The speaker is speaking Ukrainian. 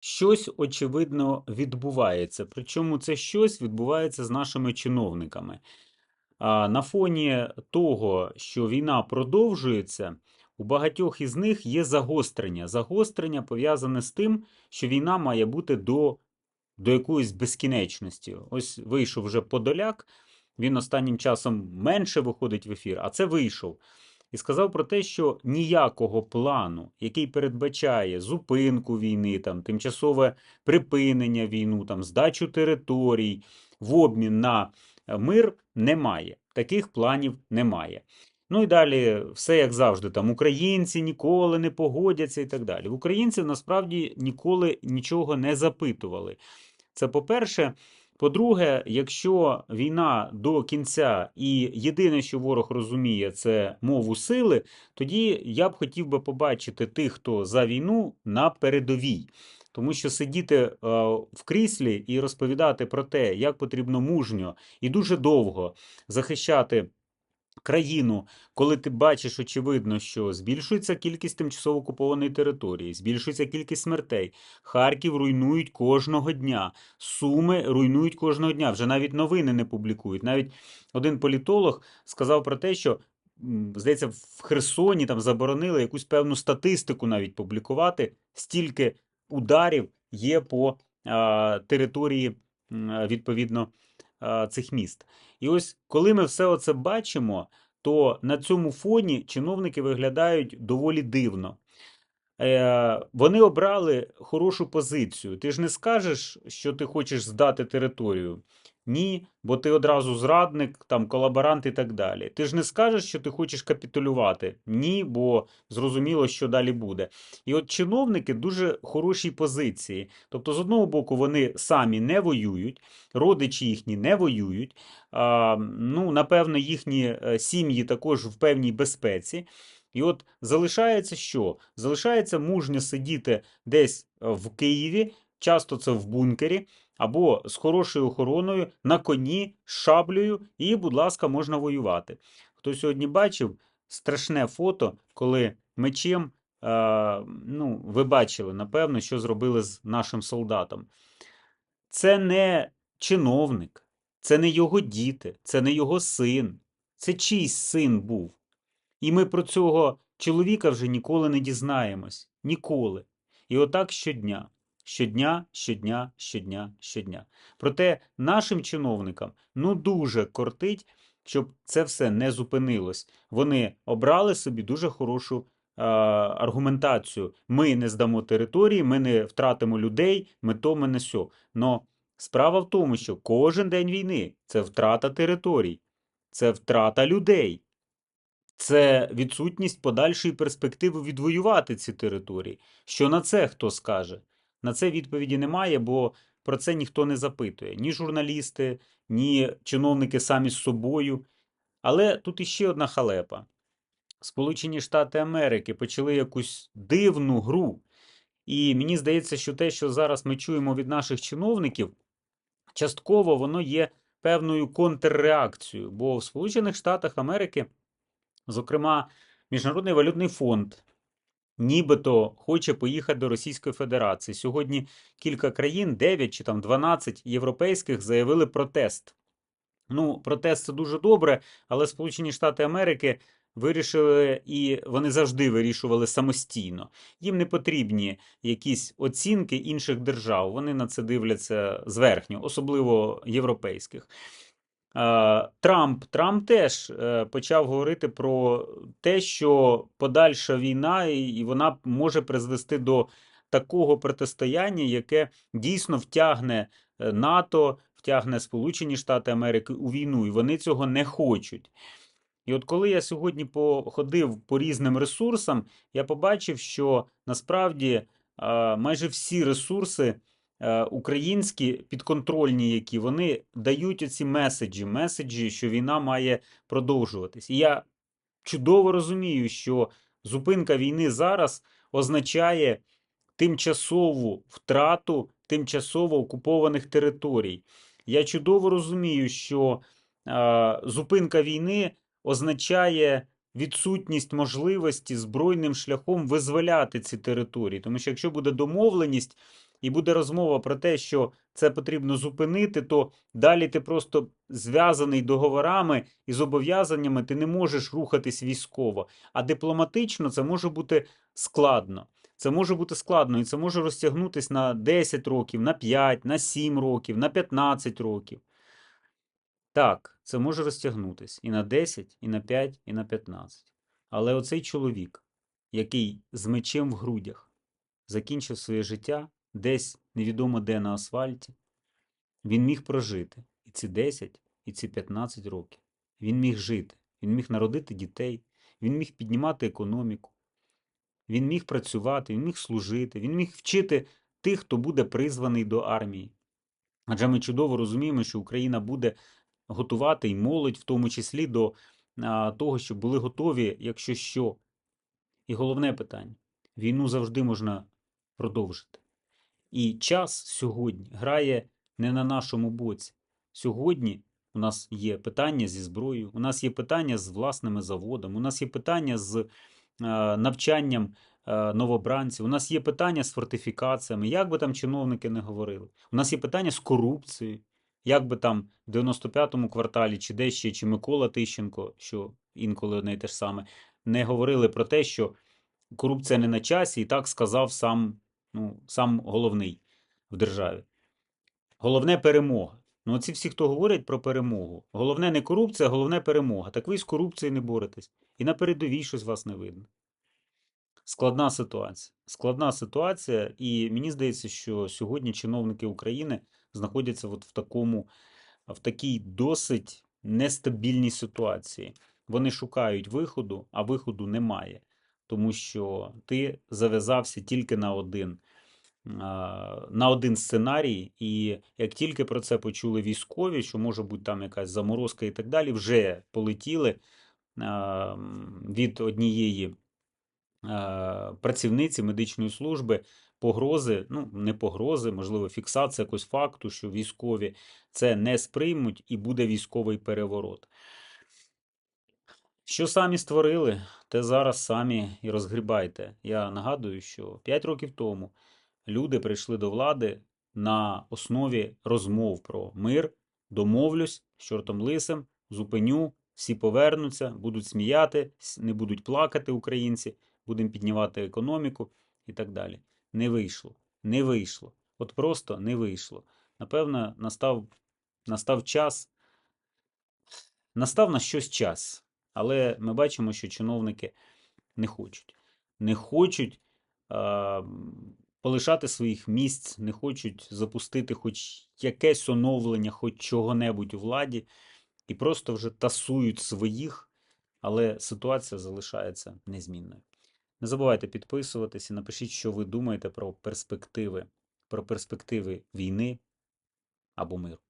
щось очевидно відбувається. Причому це щось відбувається з нашими чиновниками. На фоні того, що війна продовжується, у багатьох із них є загострення. Загострення пов'язане з тим, що війна має бути до, до якоїсь безкінечності. Ось вийшов вже Подоляк, він останнім часом менше виходить в ефір, а це вийшов. І сказав про те, що ніякого плану, який передбачає зупинку війни, там, тимчасове припинення війну, там, здачу територій в обмін на е, мир, немає. Таких планів немає. Ну і далі, все як завжди, там українці ніколи не погодяться і так далі. Українців насправді ніколи нічого не запитували. Це по-перше. По-друге, якщо війна до кінця і єдине, що ворог розуміє, це мову сили, тоді я б хотів би побачити тих, хто за війну на передовій. Тому що сидіти е, в кріслі і розповідати про те, як потрібно мужньо і дуже довго захищати країну, коли ти бачиш, очевидно, що збільшується кількість тимчасово окупованої території, збільшується кількість смертей. Харків руйнують кожного дня. Суми руйнують кожного дня. Вже навіть новини не публікують. Навіть один політолог сказав про те, що. Здається, в Херсоні там заборонили якусь певну статистику навіть публікувати, стільки ударів є по а, території відповідно цих міст. І ось коли ми все оце бачимо, то на цьому фоні чиновники виглядають доволі дивно. Е, Вони обрали хорошу позицію. Ти ж не скажеш, що ти хочеш здати територію. Ні, бо ти одразу зрадник, там колаборант і так далі. Ти ж не скажеш, що ти хочеш капітулювати. Ні, бо зрозуміло, що далі буде. І от чиновники дуже хорошій позиції. Тобто, з одного боку, вони самі не воюють, родичі їхні не воюють. А, ну, напевно, їхні е, сім'ї також в певній безпеці. І от залишається що? Залишається мужньо сидіти десь е, в Києві, часто це в бункері, або з хорошою охороною, на коні, з шаблею, і, будь ласка, можна воювати. Хто сьогодні бачив страшне фото, коли мечем, е, ну, ви бачили, напевно, що зробили з нашим солдатом. Це не чиновник, це не його діти, це не його син, це чийсь син був. І ми про цього чоловіка вже ніколи не дізнаємось. Ніколи. І отак щодня. Щодня, щодня, щодня, щодня. Проте нашим чиновникам ну дуже кортить, щоб це все не зупинилось. Вони обрали собі дуже хорошу е, аргументацію. Ми не здамо території, ми не втратимо людей, ми то, ми не сьо. Но справа в тому, що кожен день війни це втрата територій, це втрата людей. Це відсутність подальшої перспективи відвоювати ці території. Що на це хто скаже? На це відповіді немає, бо про це ніхто не запитує. Ні журналісти, ні чиновники самі з собою. Але тут іще одна халепа. Сполучені Штати Америки почали якусь дивну гру. І мені здається, що те, що зараз ми чуємо від наших чиновників, частково воно є певною контрреакцією. Бо в Сполучених Штатах Америки. Зокрема, Міжнародний валютний фонд нібито хоче поїхати до Російської Федерації. Сьогодні кілька країн, 9 чи там 12 європейських, заявили протест. Ну, протест це дуже добре, але Сполучені Штати Америки вирішили і вони завжди вирішували самостійно. Їм не потрібні якісь оцінки інших держав. Вони на це дивляться зверхньо, особливо європейських. Е, Трамп Трамп теж е, почав говорити про те, що подальша війна і вона може призвести до такого протистояння, яке дійсно втягне е, НАТО, втягне Сполучені Штати Америки у війну, і вони цього не хочуть. І от коли я сьогодні походив по різним ресурсам, я побачив, що насправді майже всі ресурси українські підконтрольні, які вони дають оці меседжі, меседжі, що війна має продовжуватись. І я чудово розумію, що зупинка війни зараз означає тимчасову втрату тимчасово окупованих територій. Я чудово розумію, що е, зупинка війни означає відсутність можливості збройним шляхом визволяти ці території. Тому що якщо буде домовленість і буде розмова про те, що це потрібно зупинити, то далі ти просто зв'язаний договорами і зобов'язаннями, ти не можеш рухатись військово. А дипломатично це може бути складно. Це може бути складно, і це може розтягнутися на 10 років, на 5, на 7 років, на 15 років. Так, це може розтягнутися і на 10, і на 5, і на 15. Але оцей чоловік, який з мечем в грудях закінчив своє життя десь невідомо де на асфальті, він міг прожити і ці 10, і ці 15 років. Він міг жити, він міг народити дітей, він міг піднімати економіку, він міг працювати, він міг служити, він міг вчити тих, хто буде призваний до армії. Адже ми чудово розуміємо, що Україна буде готувати і молодь, в тому числі до того, щоб були готові, якщо що. І головне питання: війну завжди можна продовжити. І час сьогодні грає не на нашому боці. Сьогодні у нас є питання зі зброєю, у нас є питання з власними заводами, у нас є питання з е, навчанням е, новобранців, у нас є питання з фортифікаціями, як би там чиновники не говорили. У нас є питання з корупцією, як би там в 95-му кварталі, чи де ще, чи Микола Тищенко, що інколи одне й те ж саме, не говорили про те, що корупція не на часі, і так сказав сам, ну, сам головний в державі. Головне перемога. Ну, оці всі, хто говорять про перемогу. Головне не корупція, а головне перемога. Так ви з корупцією не боретесь. І на передовій щось вас не видно. Складна ситуація. Складна ситуація, і мені здається, що сьогодні чиновники України знаходяться от в такому, в такій досить нестабільній ситуації. Вони шукають виходу, а виходу немає. Тому що ти зав'язався тільки на один на один сценарій, і як тільки про це почули військові, що може бути там якась заморозка і так далі, вже полетіли від однієї працівниці медичної служби погрози, ну не погрози, можливо, фіксація якогось факту, що військові це не сприймуть і буде військовий переворот. Що самі створили, те зараз самі і розгрібайте. Я нагадую, що 5 років тому люди прийшли до влади на основі розмов про мир, домовлюсь з чортом лисим, зупиню, всі повернуться, будуть сміяти, не будуть плакати українці, будемо піднімати економіку і так далі. Не вийшло. Не вийшло. От просто не вийшло. Напевно, настав, настав час, настав на щось час. Але ми бачимо, що чиновники не хочуть. Не хочуть м, полишати своїх місць, не хочуть запустити хоч якесь оновлення, хоч чого-небудь у владі, і просто вже тасують своїх, але ситуація залишається незмінною. Не забувайте підписуватися, напишіть, що ви думаєте про перспективи, про перспективи війни або миру.